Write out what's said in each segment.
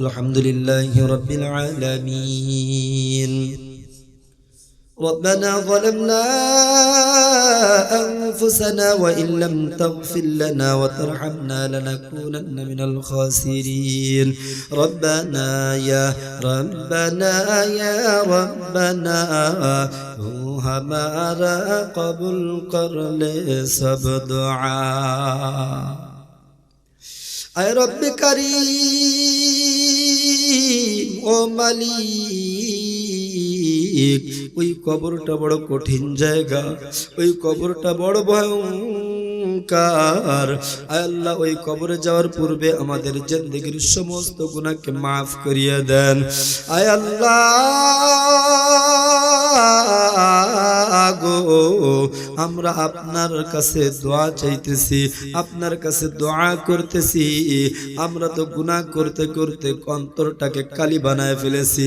الحمد لله رب العالمين. ربنا ظلمنا أنفسنا وإن لم تغفر لنا وترحمنا لنكونن من الخاسرين. ربنا يا ربنا يا ربنا تو راقب قبول کر لے سب رب كريم. ও মালিক। ওই কবরটা বড় কঠিন জায়গা, ওই কবরটা বড় ভয়ঙ্কার। আল্লাহ, ওই কবরে যাওয়ার পূর্বে আমাদের জেন্দিগির সমস্ত গুণাকে মাফ করিয়ে দেন। আয় আল্লাহ। গো, আমরা আপনার কাছে দোয়া চাইতেছি, আপনার কাছে দোয়া করতেছি। আমরা তো গুনাহ করতে করতে অন্তরটাকে কালি বানায় ফেলেছি।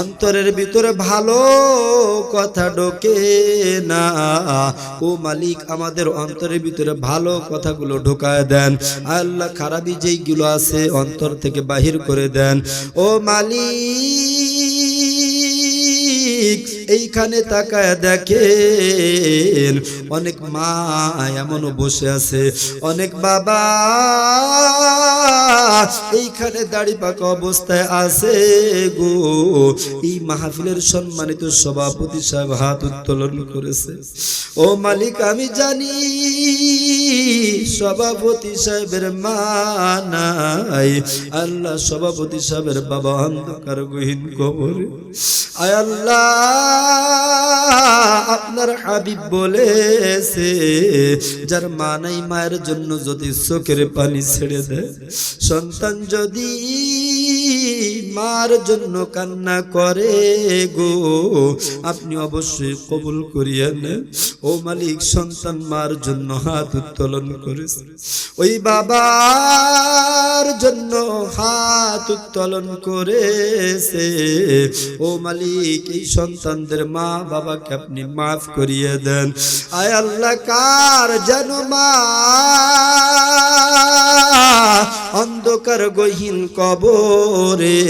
অন্তরের ভিতরে ভালো কথা ঢোকে না। ও মালিক, আমাদের অন্তরের ভিতরে ভালো কথাগুলো ঢোকায় দেন। আল্লাহ খারাপি যেইগুলো আছে অন্তর থেকে বাহির করে দেন। ও মালিক এইখানে তাকায় দেখেন অনেক মা এমনও বসে আছে অনেক বাবা এইখানে দাড়ি পাকা অবস্থায় আছে গো। এই মাহফিলের সম্মানিত সভাপতি সাহেব হাত উত্তোলন করেছে। ও মালিক, আমি জানি সভাপতি সাহেবের মা নাই। আল্লাহ সভাপতি সাহেবের বাবা অন্ধকার গহীন কবরে। আয় আল্লাহ! আপনার হাবিব বলেছে, যার মা নাই, মায়ের জন্য যদি চোখের পানি ছেড়ে দেয়, সন্তান যদি মার জন্য কান্না করে গো, আপনি অবশ্যই কবুল করিয়া নেন। ও মালিক, সন্তান মার জন্য হাত উত্তোলন করেছে। ওই বাবার জন্য হাত উত্তোলন করেছে। ও মালিক, এই সন্তানদের মা বাবাকে আপনি মাফ করিয়ে দেন। আয় আল্লাহ, কার যেন মা অন্ধকার গহীন কবরে?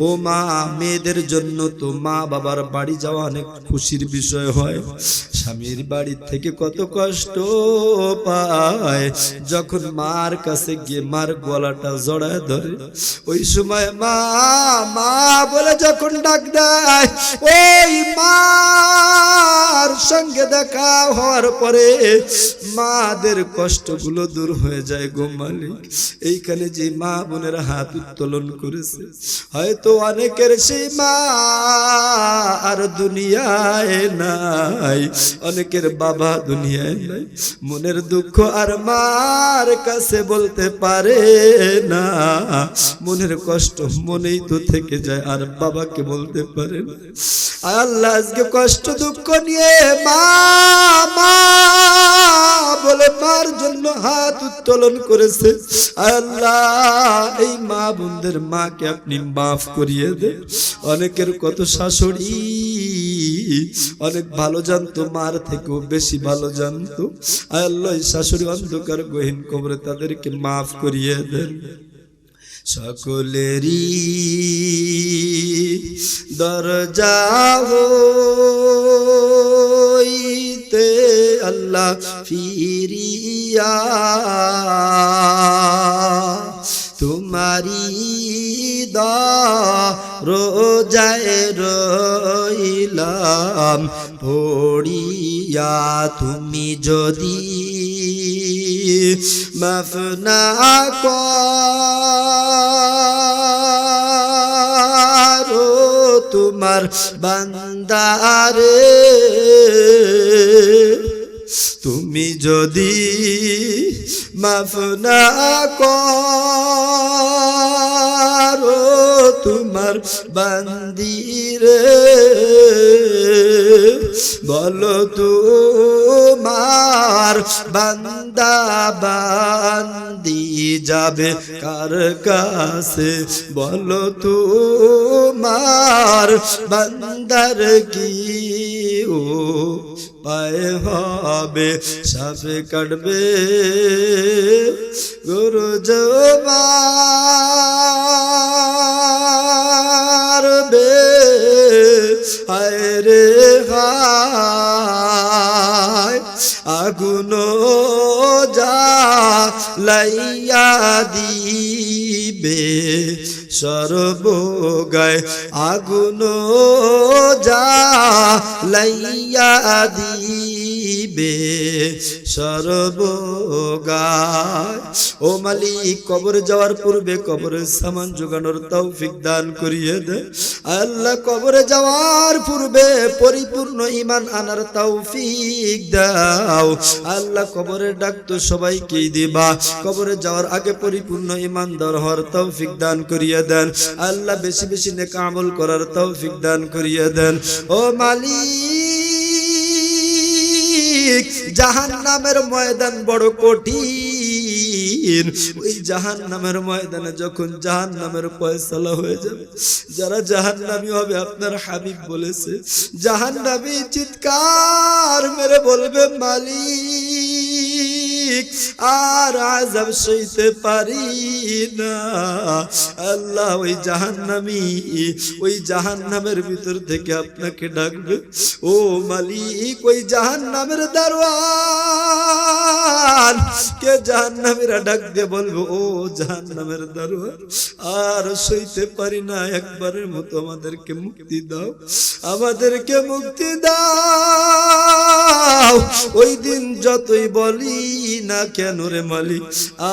ও মা, মেয়েদের জন্য তো মা বাবার বাড়ি যাওয়া অনেক খুশির বিষয় হয়। স্বামীর বাড়ি থেকে কত কষ্ট পায়। যখন মার কাছে গিয়ে মার গলাটা জড়ায় ধরে ওই সময় মা মা বলে যখন ডাক দেয়, ওই মার সঙ্গে দেখা হওয়ার পরে মাদের কষ্টগুলো দূর হয়ে যায় গো মালিক। এইখানে যে মা বোনের হাত উত্তোলন করেছে, হয়তো অনেকের সেই মা আর দুনিয়ায় নাই, অনেকের বাবা দুনিয়ায় নাই। মনের দুঃখ আর মার কাছে বলতে পারে না। মনের কষ্ট মনেই তো থেকে যায়, আর বাবাকে বলতে পারে আল্লাহ, আজকে কষ্ট দুঃখ নিয়ে মা বলে মার জন্য হাত উত্তোলন করেছে। আল্লাহ, এই মা বোনদের মাকে আপনি মাফ করিয়ে দেন। অনেকের কত শাশুড়ি, অনেক ভালো জানতো, মার থেকেও বেশি ভালো জানতো। আল্লাহ শাশুড়ি অন্ধকার গহীন কবরে তাদেরকে মাফ করিয়ে দেন। সকলেরই দরজা হইতে আল্লাহ ফিরিয়া তোমারি রোজায় রইলাম পড়িয়া তুমি যদি মাফ না করো তোমার বান্দারে। তুমি যদি মাফ না করো তোমার বান্দিরে, বলো তোমার বান্দা বান্দি যাবে কার কাছে? বলো তোমার বান্দার কি ও পায়ে হবে সাপে কাটবে। গরু জবারবে হায় রে হায়। আগুন যা লাইয়া দিবে সর্বগায় আগুন যা লাইয়া দিবে। সর্বগায়, ও মালিক, কবর যাওয়ার পূর্বে কবরের সামান জোগানোর তৌফিক দান করিয়ে দে। আল্লাহ, কবরে যাওয়ার পূর্বে পরিপূর্ণ ইমান আনার তৌফিক দাও। আল্লাহ, কবরের ডাক তো দিবা। কবরে যাওয়ার আগে পরিপূর্ণ ইমানদার হওয়ার তৌফিক দান করিয়ে দেন। আল্লাহ বেশি বেশি নেক আমল করার তৌফিক দান করিয়ে দেন। ও মালিক জাহান নামের ময়দান বড় কঠিন। ওই জাহান নামের ময়দানে যখন জাহান নামের ফয়সালা হয়ে যাবে, যারা জাহান নামী হবে আপনার হাবিব বলেছে জাহান নামী চিৎকার মেরে বলবে, মালিক আর আজাব সইতে পারি না। আল্লাহ ওই জাহান্নামী, ওই জাহান্নামের ভিতর থেকে আপনাকে ডাকবে, ও মালিক, ওই জাহান্নামের দারোয়ান। কে জাহান্নামীরা ডাক দিয়ে বলব, ও জাহান্নামের দারোয়ান, আর সইতে পারি না, একবারের মতো আমাদেরকে মুক্তি দাও, আমাদেরকে মুক্তি দাও। ওই দিন যতই বলি না কেন রে মালিক,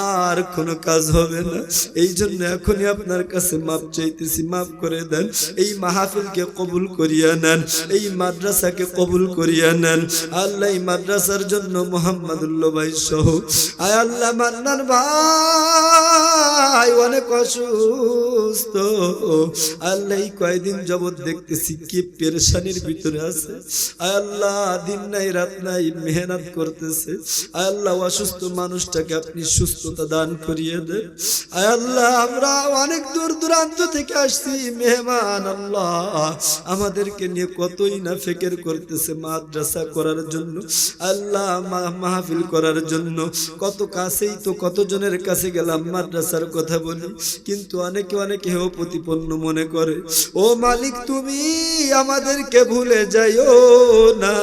আর কোনো কাজ হবে না। এই জন্য এখনই আপনার কাছে মাপ চাইতেছি, মাপ করে দেন। এই মাহফিলকে কবুল করিয়া নেন, এই মাদ্রাসাকে কবুল করিয়া নেন। আল্লাহ মাদ্রাসার জন্য মোহাম্মদুল্লাহ ভাই সহ। আয় আল্লাহ মান্নান ভাই, অনেক অসুস্থ। আল্লাহ এই কয়দিন জবৎ দেখতেছি কি পেরেশানির ভিতরে আছে। আয় আল্লাহ, দিন নাই, রাত নাই। মেহনত করতেছে। আয় আল্লাহ অসুস্থ মানুষটাকে আপনি সুস্থতা দান করিয়ে দেন। আয় আল্লাহ, আমরা অনেক দূর দূরান্ত থেকে আসছি, মেহমান আল্লাহ। আমাদেরকে নিয়ে কতই না ফেকের করতেছে মাদ্রাসা করার জন্য, আল্লাহ মাহফিল করার জন্য। কত কাছেই তো কতজনের কাছে গেলাম মাদ্রাসার কথা বলি, কিন্তু অনেকে অনেকে হেও প্রতিপন্ন মনে করে, ও মালিক, তুমি আমাদেরকে ভুলে যাইও না।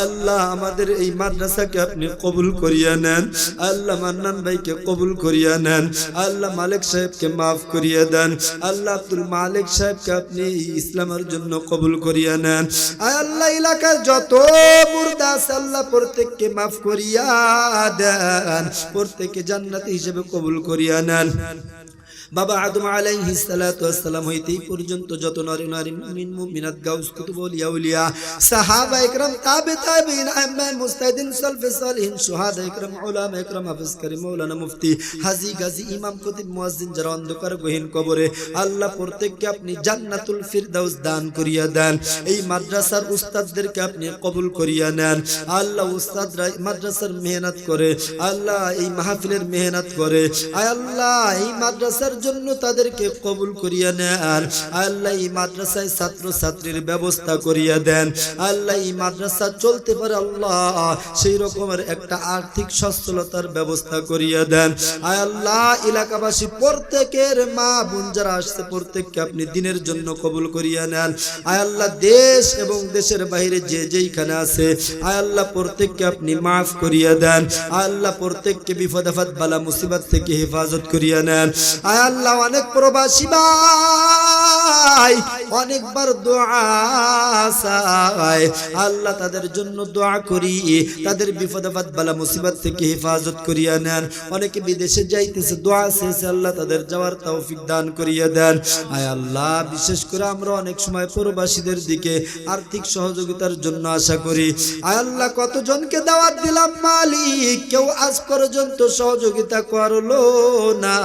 আল্লাহ আমাদের এই মাদ্রাসাকে আপনি কবুল করিয়া নেন। আল্লাহ মান্নান ভাইকে কবুল করিয়া নেন। আল্লাহ মালিক সাহেবকে মাফ করিয়া দেন। আল্লাহ আব্দুল মালিক সাহেবকে আপনি ইসলামের জন্য কবুল করিয়া নেন। আল্লাহ এলাকার যত মুর্দা আছে, আল্লাহ প্রত্যেককে মাফ করিয়া দেন। প্রত্যেককে জান্নাতি হিসেবে কবুল করিয়া নেন। বাবা আদম আলাইহিস সালাতু ওয়াসসালাম হইতে এই পর্যন্ত যত নরে নারী মুমিন, মুমিনাত গাউস, কুতুব আউলিয়া উলিয়া সাহাবা ইকরাম তাবে তাবিন আম্মা মুস্তাদিন সালফ সালিহিন, শুহাদা ইকরাম উলামা ইকরাম হাফেজ করিম মাওলানা মুফতি, হাজী গাজী, ইমাম খতিব, মুয়াজ্জিন যারা অন্ধকার গহীন কবরে, আল্লাহ প্রত্যেককে আপনি জান্নাতুল ফিরদাউস দান করিয়া দেন। এই মাদ্রাসার উস্তাদদেরকে আপনি কবুল করিয়া নেন। আল্লাহ উস্তাদরা মাদ্রাসার মেহনত করে, আল্লাহ এই মাহফিলের মেহনত করে আয় আল্লাহ এই মাদ্রাসার জন্য তাদেরকে কবুল করিয়া নেন। আল্লাহ এই মাদ্রাসায় ছাত্র ছাত্রীর ব্যবস্থা করিয়া দেন। আল্লাহ এই মাদ্রাসা চলতে পারে আল্লাহ, সেই রকমের একটা আর্থিক সচ্ছলতার ব্যবস্থা করিয়া দেন। আল্লাহ এলাকাবাসী প্রত্যেকের মা বোন যারা আসছে, প্রত্যেককে আপনি দিনের জন্য কবুল করিয়া নেন। আল্লাহ দেশ এবং দেশের বাইরে যে যেইখানে আছে, আল্লাহ প্রত্যেককে আপনি মাফ করিয়া দেন। আল্লাহ প্রত্যেককে বিপদ আফাত বালা মুসিবত থেকে হেফাজত করিয়া নেন। আয় আল্লাহ অনেক প্রবাসী ভাই, অনেকবার দোয়া আল্লাহ তাদের জন্য দোয়া করি, তাদের বিপদ আফাত বালা মুসিবত থেকে হেফাজত করিয়া নেন। অনেকে বিদেশে যাইতেছে, দোয়া শেষে আল্লাহ তাদের যাওয়ার তৌফিক দান করিয়া দেন। আয় আল্লাহ, বিশেষ করে আমরা অনেক সময় প্রবাসীদের দিকে আর্থিক সহযোগিতার জন্য আশা করি। আয় আল্লাহ, কতজনকে দাওয়াত দিলাম মালিক? কেউ আজ পর্যন্ত সহযোগিতা করল না।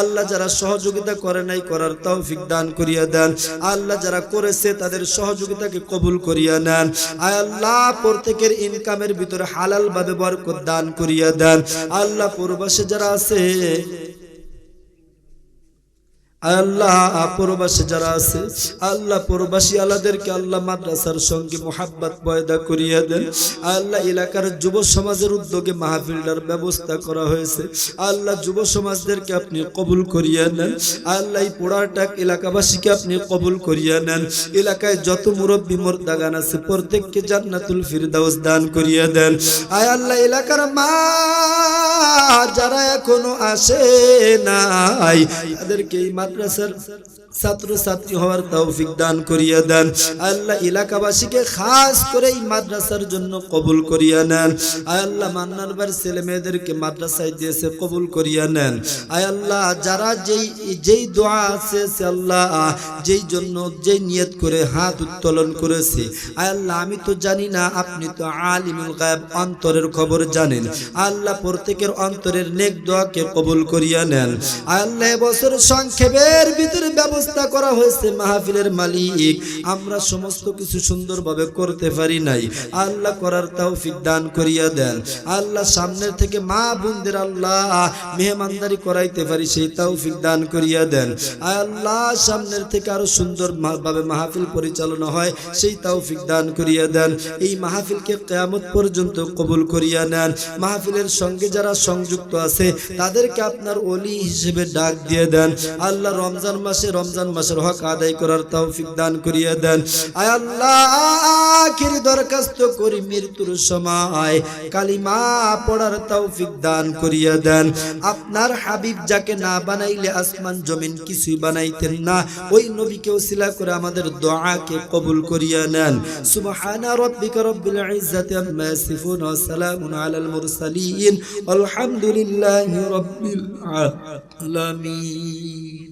আল্লাহ যারা সহযোগিতা করে নাই করার তৌফিক দান করিয়া দেন। আল্লাহ যারা করেছে তাদের সহযোগিতাকে কবুল করিয়া নেন। আয় আল্লাহ, প্রত্যেকের ইনকামের ভিতরে হালাল ভাবে বরকত দান করিয়া দেন। আল্লাহ পূর্বাসে যারা আছে আল্লাহ প্রবাসী যারা আছে, আল্লাহ প্রবাসী আল্লাহদেরকে আল্লাহ মাদ্রাসার সঙ্গে মোহাব্বত পয়দা করিয়ে দেন। আল্লাহ এলাকার যুব সমাজের উদ্যোগে মাহফিলটার ব্যবস্থা করা হয়েছে। আল্লাহ যুব সমাজদেরকে আপনি কবুল করিয়ে নেন। আল্লাহ এই পোড়াটাক এলাকাবাসীকে আপনি কবুল করিয়ে নেন। এলাকায় যত মুরব্বী মোর দাগান আছে, প্রত্যেককে জান্নাতুল ফিরদাউস দান করিয়ে দেন। আয় আল্লাহ এলাকার মা যারা এখনও আসে নাই, তাদেরকে এই মাদ্রাসার ছাত্র ছাত্রী হওয়ার তৌফিক দান করিয়া দেন। আল্লাহ এলাকাবাসীকে খাস করে এই মাদ্রাসার জন্য কবুল করিয়া নেন। আয় আল্লাহ মান্নার বার ছেলে মেয়েদেরকে মাদ্রাসায় দিয়েছে কবুল করিয়া নেন। আয় আল্লাহ, যারা যেই যেই দোয়া আছে, সে আল্লাহ, যেই জন্য, যেই নিয়ত করে হাত উত্তোলন করেছে। আয় আল্লাহ, আমি তো জানি না, আপনি তো আলিমুল গায়েব অন্তরের খবর জানেন। আল্লাহ প্রত্যেকের অন্তরের নেক দোয়াকে কবুল করিয়া নেন। আয় আল্লাহ, এবছর সংক্ষেপের ভিতরে ব্যবস্থা করা হয়েছে মাহফিলের মালিক। আমরা সমস্ত কিছু সুন্দরভাবে করতে পারি নাই। আল্লাহ করার তৌফিক দান করিয়া দেন। আল্লাহ সামনের থেকে মা বোনদের আল্লাহ মেহমানদারি করাইতে পারি, সেই তৌফিক দান করিয়া দেন। আল্লাহ সামনের থেকে আরও সুন্দর মা- ভাবে মাহফিল পরিচালনা হয়, সেই তৌফিক দান করিয়া দেন। এই মাহফিলকে কেয়ামত পর্যন্ত কবুল করিয়া নেন। মাহফিলের সঙ্গে যারা সংযুক্ত আছে, তাদেরকে আপনার অলি হিসেবে ডাক দিয়ে দেন। আল্লাহ রমজান মাসে রমজান মাসের হক আদায় করার তৌফিক দান করিয়া দেন। আয় আল্লাহ, আখির দরখাস্ত করি মৃত্যুর সময়। কালিমা পড়ার তৌফিক দান করিয়া দেন। আপনার হাবিব যাকে না বানাইলে আসমান জমিন কিছুই বানাইতেন না, ওই নবীকে ওসিলা করে আমাদের দোয়াকে কবুল করিয়া নেন। সুবহানা রাব্বিকা রব্বিল ইজ্জাতি আম্মা ইয়াসিফুন ওয়া সালামুন আলাল মুরসালিন। আলহামদুলিল্লাহি রাব্বিল আলামিন।